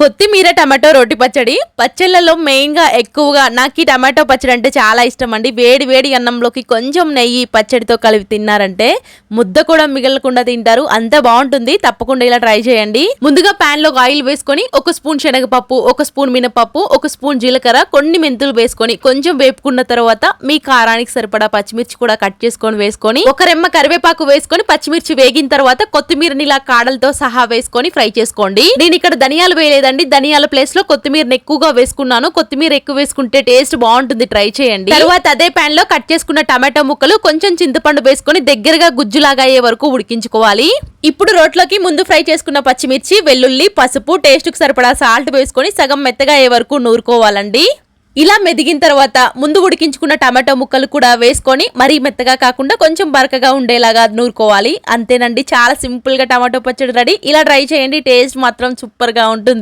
కొత్తిమీర టమాటో రోటి పచ్చడి. పచ్చళ్ళలో మెయిన్గా ఎక్కువగా నాకు ఈ టమాటో పచ్చడి అంటే చాలా ఇష్టం అండి. వేడి వేడి అన్నంలోకి కొంచెం నెయ్యి పచ్చడితో కలిపి తిన్నారంటే ముద్ద కూడా మిగలకుండా తింటారు. అంత బాగుంటుంది. తప్పకుండా ఇలా ట్రై చేయండి. ముందుగా పాన్లో ఆయిల్ వేసుకొని ఒక స్పూన్ శనగపప్పు ఒక స్పూన్ మినపప్పు ఒక స్పూన్ జీలకర్ర కొన్ని మెంతులు వేసుకొని కొంచెం వేపుకున్న తర్వాత మీ కారానికి సరిపడా పచ్చిమిర్చి కూడా కట్ చేసుకొని వేసుకొని ఒక రెమ్మ కరివేపాకు వేసుకొని పచ్చిమిర్చి వేగిన తర్వాత కొత్తిమీరని ఇలా కాడలతో సహా వేసుకొని ఫ్రై చేసుకోండి. నేను ఇక్కడ ధనియాలు వేయలేదు లేదండి. ధనియాల ప్లేస్లో కొత్తిమీరని ఎక్కువగా వేసుకున్నాను. కొత్తిమీర ఎక్కువ వేసుకుంటే టేస్ట్ బాగుంటుంది. ట్రై చేయండి. తర్వాత అదే ప్యాన్లో కట్ చేసుకున్న టమాటో ముక్కలు కొంచెం చింతపండు వేసుకొని దగ్గరగా గుజ్జులాగా అయ్యే వరకు ఉడికించుకోవాలి. ఇప్పుడు రోట్లోకి ముందు ఫ్రై చేసుకున్న పచ్చిమిర్చి వెల్లుల్లి పసుపు టేస్ట్కు సరిపడా సాల్ట్ వేసుకొని సగం మెత్తగా అయ్యే వరకు నూరుకోవాలండి. ఇలా మెదిగిన తర్వాత ముందు ఉడికించుకున్న టమాటో ముక్కలు కూడా వేసుకొని మరీ మెత్తగా కాకుండా కొంచెం బరకగా ఉండేలాగా నూరుకోవాలి. అంతేనండి. చాలా సింపుల్గా టమాటో పచ్చడి రెడీ. ఇలా ట్రై చేయండి. టేస్ట్ మాత్రం సూపర్గా ఉంటుంది.